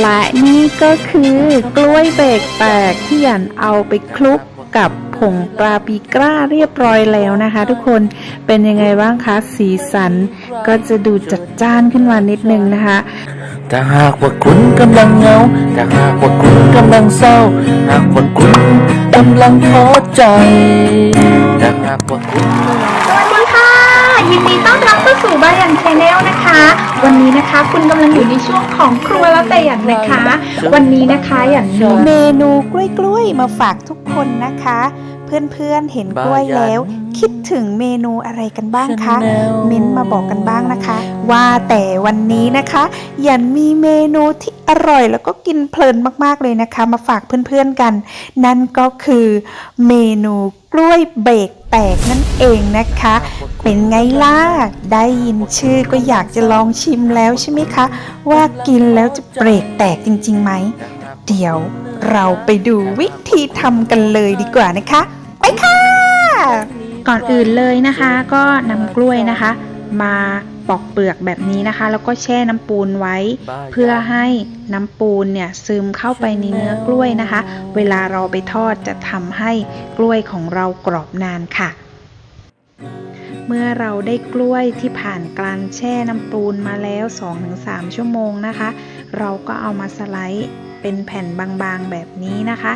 และนี่ก็คือกล้วยเบรกแตกที่หยันเอาไปคลุกกับผงปลาปีกร้าเรียบร้อยแล้วนะคะ ทุกคนเป็นยังไงบ้างคะ สีสันก็จะดูจัดจ้านขึ้นมานิดนึงนะคะถ้าหากว่าคุณกำลังเหงาถ้าหากว่าคุณกำลังเศร้า หากว่าคุณกำลังท้อใจถ้าหากว่าคุณสวัสดีค่ะยินดีต้อนรับเข้า สู่บ้านยันชาแนลนะคะ วันนี้นะคะคุณกำลังอยู่ในช่วงของครัวแล้วแต่หยันนะคะ วันนี้นะคะหยันมีเมนูกล้วยๆมาฝากทุกคนนะคะ เพื่อนๆเห็นกล้วยแล้ว คิดถึงเมนูอะไรกันบ้างคะเม้นต์มาบอกกันบ้างนะคะ ว่าแต่วันนี้นะคะยันมีเมนูที่อร่อยแล้วก็กินเพลินมากๆเลยนะคะ มาฝากเพื่อนๆกัน นั่นก็คือเมนูกล้วยเบรก แตกนั่นเองนะคะ เป็นไงล่ะ ได้ยินชื่อก็อยากจะลองชิมแล้วใช่ไหมคะ ว่ากินแล้วจะเบรกแตกจริงๆไหม เดี๋ยวเราไปดูวิธีทำกันเลยดีกว่านะคะ ไปค่ะ ก่อนอื่นเลยนะคะก็นำกล้วยนะคะ มา ปอกเปลือกแบบนี้นะคะ แล้วก็แช่น้ำปูนไว้ เพื่อให้น้ำปูนเนี่ยซึมเข้าไปในเนื้อกล้วยนะคะ เวลาเราไปทอดจะทำให้กล้วยของเรากรอบนานค่ะ เมื่อเราได้กล้วยที่ผ่านการแช่น้ำปูนมาแล้ว 2-3 ชั่วโมงนะคะ เราก็เอามาสไลด์เป็นแผ่นบางๆแบบนี้นะคะ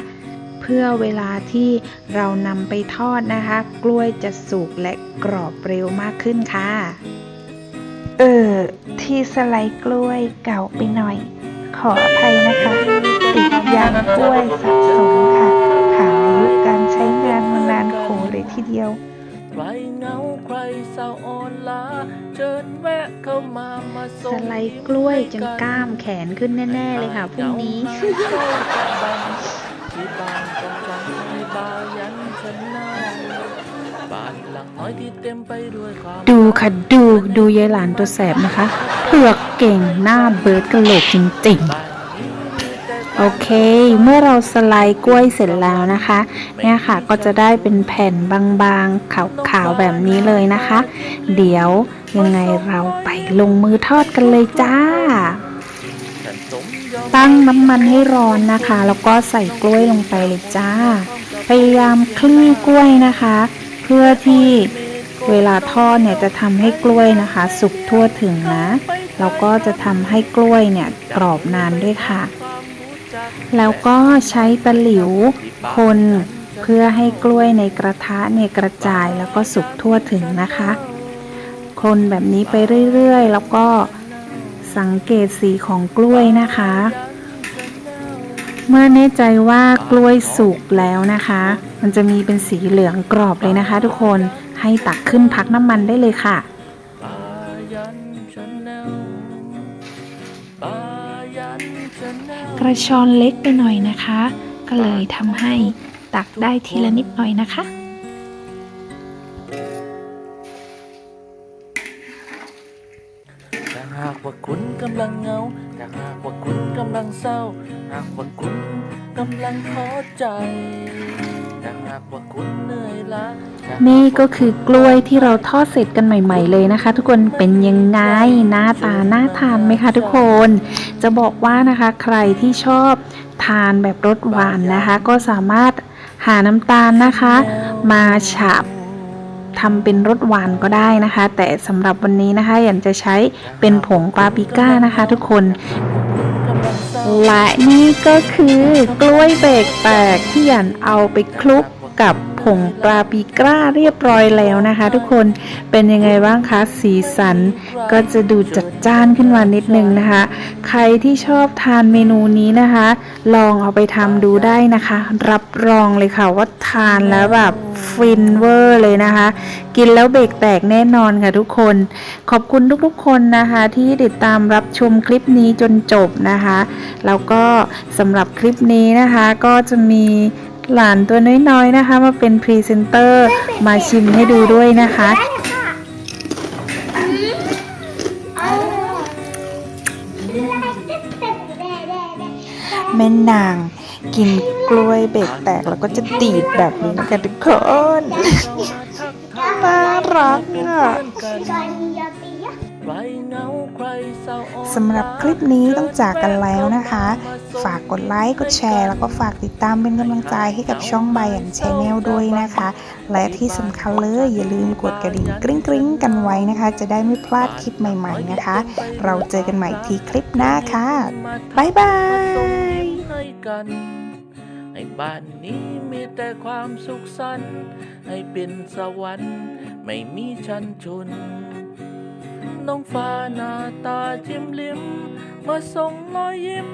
เพื่อเวลาที่เรานำไปทอดนะคะ กล้วยจะสุกและกรอบเร็วมากขึ้นค่ะ เออ ที่สไลด์กล้วยเก่าไปหน่อย ขออภัยนะคะ ติดยางกล้วยสะสมค่ะผ่านอายุการใช้งานมานานโขเลยทีเดียวใครเหงาใครเศร้าอ่อนล้าเชิญแวะเข้ามามาสส่งไลด์กล้วยจนกล้ามแขนขึ้นแน่ ๆ เลยค่ะพรุ่งนี้ ที่บ้านของฉันมีบายันฉันน ดูค่ะดูดูยายหลานตัวแสบนะคะเผือกเก่งหน้าเบิร์ดกระโหลกจริงๆ โอเค เมื่อเราสไลด์กล้วยเสร็จแล้วนะคะ เนี่ยค่ะก็จะได้เป็นแผ่นบางๆ ขาวๆแบบนี้เลยนะคะ เดี๋ยวยังไงเราไปลงมือทอดกันเลยจ้าตั้งน้ำมันให้ร้อนนะคะ แล้วก็ใส่กล้วยลงไปเลยจ้า พยายามคลี่กล้วยนะคะ พื่อที่เวลาทอดเนี่ยจะทำให้กล้วยนะคะ สุกทั่วถึงนะแล้วก็จะทำให้กล้วยเนี่ยกรอบนานด้วยค่ะ แล้วก็ใช้ตะหลิวคนเพื่อให้กล้วยในกระทะเนี่ยกระจายแล้วก็สุกทั่วถึงนะคะ คนแบบนี้ไปเรื่อยๆ แล้วก็สังเกตสีของกล้วยนะคะ เมื่อแน่ใจว่ากล้วยสุกแล้วนะคะ มันจะมีเป็นสีเหลืองกรอบเลยนะคะ ทุกคนให้ตักขึ้นพักน้ำมันได้เลยค่ะกระชอนเล็กไปหน่อยนะคะ ก็เลยทำให้ตักได้ทีละนิดหน่อยนะคะ หากว่าคุณกำลังเงาหากว่า กำลังเศร้า หากว่าคุณกำลังท้อใจหากว่าคุณเหนื่อยล้านี่ก็คือกล้วยที่เราทอดเสร็จกันใหม่ ๆ เลยนะคะ ทุกคนเป็นยังไงหน้าตาน่าทานไหมคะทุกคน จะบอกว่านะคะใครที่ชอบทานแบบรสหวานนะคะ ก็สามารถหาน้ำตาลนะคะ มาฉาบทำเป็นรสหวานก็ได้นะคะ แต่สำหรับวันนี้นะคะอยันจะใช้เป็นผงปาปริก้านะคะ ทุกคน และนี่ก็คือกล้วยเบรกแตกที่หยันเอาไปคลุกกับ งปลาปีกร้าเรียบร้อยแล้วนะคะ ทุกคนเป็นยังไงบ้างคะสีสันก็จะดูจัดจ้านขึ้นมานิดนึงนะคะ ใครที่ชอบทานเมนูนี้นะคะ ลองเอาไปทำดูได้นะคะ รับรองเลยค่ะว่าทานแล้วแบบฟินเวอร์เลยนะคะ กินแล้วเบรกแตกแน่นอนค่ะทุกคน ขอบคุณทุกๆคนนะคะ ที่ติดตามรับชมคลิปนี้จนจบนะคะ แล้วก็สำหรับคลิปนี้นะคะก็จะมี หลานตัวน้อยๆนะคะ มาเป็นพรีเซนเตอร์มาชิมให้ดูด้วยนะคะ แม่นางกินกล้วยเบรกแตกแล้วก็จะดีดแบบนี้นะคะทุกคนน่ารักอะ สำหรับคลิปนี้ต้องจากกันแล้วนะคะ ฝากกดไลค์ กดแชร์ แล้วก็ฝากติดตามเป็นกำลังใจให้กับช่องใบอันชแนลด้วยนะคะ และที่สำคัญเลยอย่าลืมกดกระดิ่งกริ๊งกริ๊งกันไว้นะคะ จะได้ไม่พลาดคลิปใหม่ๆนะคะ เราเจอกันใหม่ที่คลิปหน้าค่ะบ๊ายบายให้บ้านนี้มีแต่ความสุขสันต์ให้เป็นสวรรค์ไม่มีชั้นชน น้องฟ้าหน้าตาจิ้มลิ้ม มาส่งรอยยิ้ม